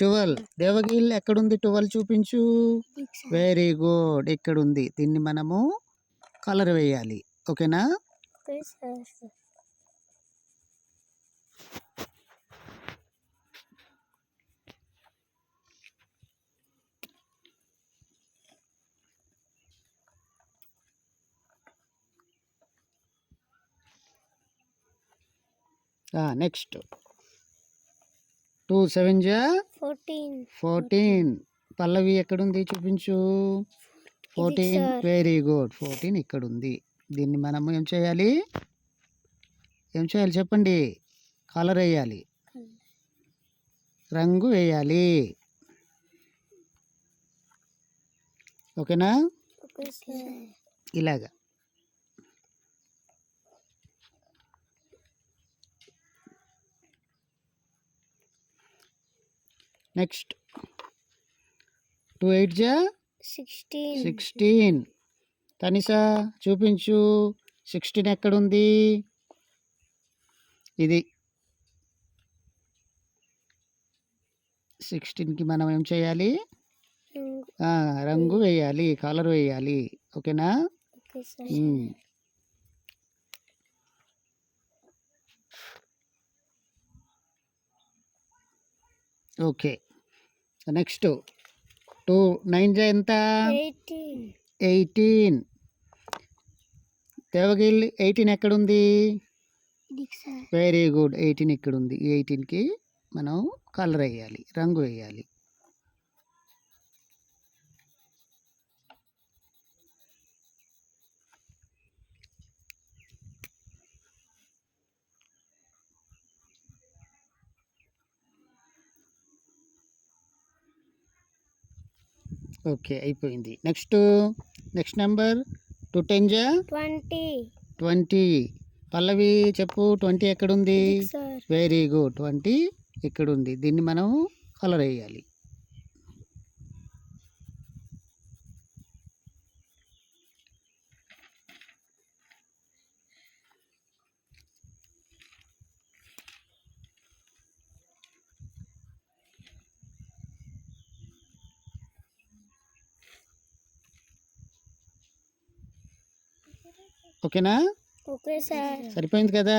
Twelve. Dev Gill ఎక్కడుంది? Twelve చూపించు. Very good ఇక్కడ ఉంది దీన్ని మనము కలర్ వేయాలి. ఓకేనా? నెక్స్ట్ సెవెన్ జా? ఫోర్టీన్. ఫోర్టీన్. పల్లవి ఎక్కడుంది చూపించు. ఫోర్టీన్. Very good. ఫోర్టీన్ ఇక్కడ ఉంది దీన్ని మనము ఏం చేయాలి? ఏం చేయాలి చెప్పండి? కలర్ వేయాలి. రంగు వేయాలి. ఓకేనా? ఇలాగా. నెక్స్ట్. టూ ఎయిట్ జా? సిక్స్టీన్. సిక్స్టీన్. కనీసా చూపించు. సిక్స్టీన్ ఎక్కడుంది? ఇది. సిక్స్టీన్కి మనం ఏం చేయాలి? రంగు. వేయాలి కలర్ వేయాలి. ఓకేనా? ఓకే. నెక్స్ట్. టూ నైన్ జా ఎంత? ఎయిటీన్. దేవగిల్ ఎయిటీన్ ఎక్కడుంది? Very good. ఎయిటీన్ ఇక్కడ ఉంది ఈ ఎయిటీన్కి మనం కలర్ వేయాలి రంగు వేయాలి. ఓకే అయిపోయింది. Next next number two ten జా ట్వంటీ. ట్వంటీ. పల్లవి చెప్పు ట్వంటీ ఎక్కడుంది? వెరీ గుడ్ ట్వంటీ ఇక్కడ ఉంది దీన్ని మనం కలర్ వేయాలి. ఓకేనా? Okay sir. సరిపోయింది కదా?